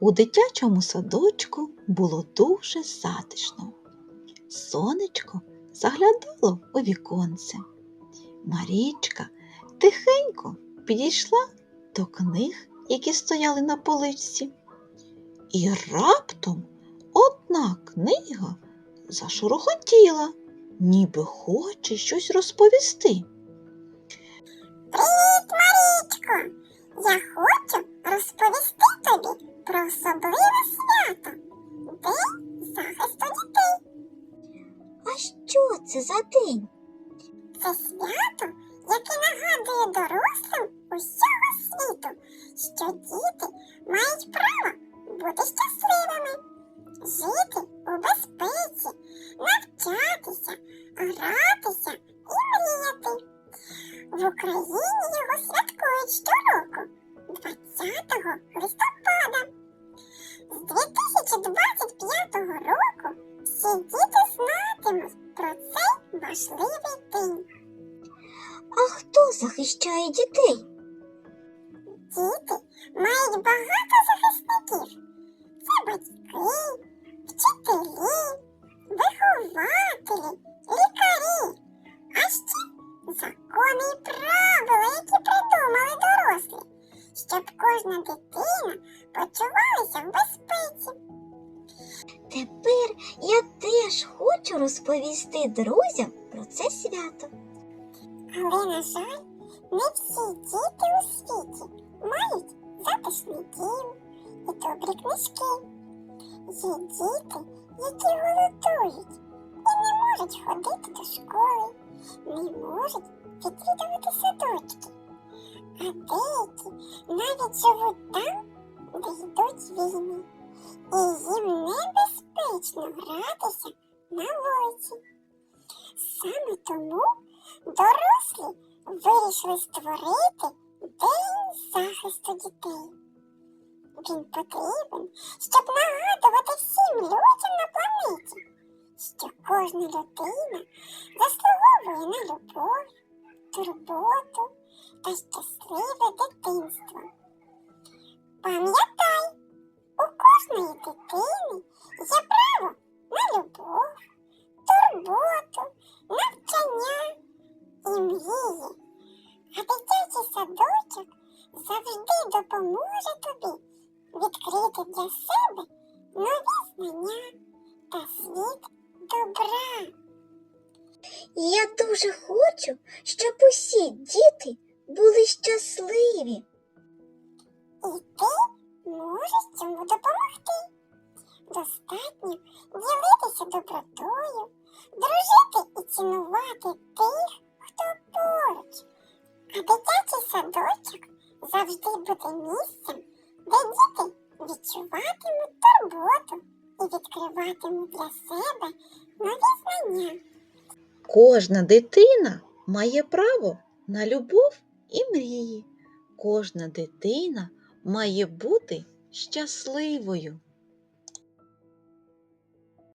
У дитячому садочку було дуже затишно. Сонечко заглядало у віконце. Марічка тихенько підійшла до книг, які стояли на поличці. І раптом одна книга зашурохотіла, ніби хоче щось розповісти. Привіт, Марічко! Я хочу розповісти тобі про особливе свято День захисту дітей. А що це за день? Це свято, яке нагадує дорослим усього світу, що діти мають право бути щасливими, жити у безпеці, навчатися, гратися і мріяти. В Україні його святкують щороку, 20 листопада. З 2025 року всі діти знатимуть про цей важливий день. А хто захищає дітей? Діти мають багато захисників. Це батьки, вчителі, вихователі, лікарі, а ще закони і правила, які придумали дорослі, щоб кожна дитина почувалася в безпеці. Тепер я теж хочу розповісти друзям про це свято. Але, на жаль, не всі діти у світі мають затишний дім і добрі книжки. Є діти, які голодують і не можуть ходити до школи, не можуть відвідувати садочки. А деякі навіть живуть там, де йдуть війни, і їм небезпечно гратися на вулиці. Саме тому дорослі вирішили створити День захисту дітей. Він потрібен, щоб нагадувати всім людям на планеті, що кожна людина заслуговує на любов, турботу та щасливе дитинство. Пам'ятай, у кожної дитини є право на любов, турботу, навчання і мрії. А дитячий садочок завжди допоможе тобі відкрити для себе нові знання та світ добра. Я дуже хочу, щоб усі діти були щасливі. І ти можеш цьому допомогти. Достатньо ділитися добротою, дружити і цінувати тих, хто поруч. А дитячий садочок завжди буде місцем, де діти відчуватимуть турботу і відкриватимуть для себе нові знання. Кожна дитина має право на любов і мрії. Кожна дитина має бути щасливою.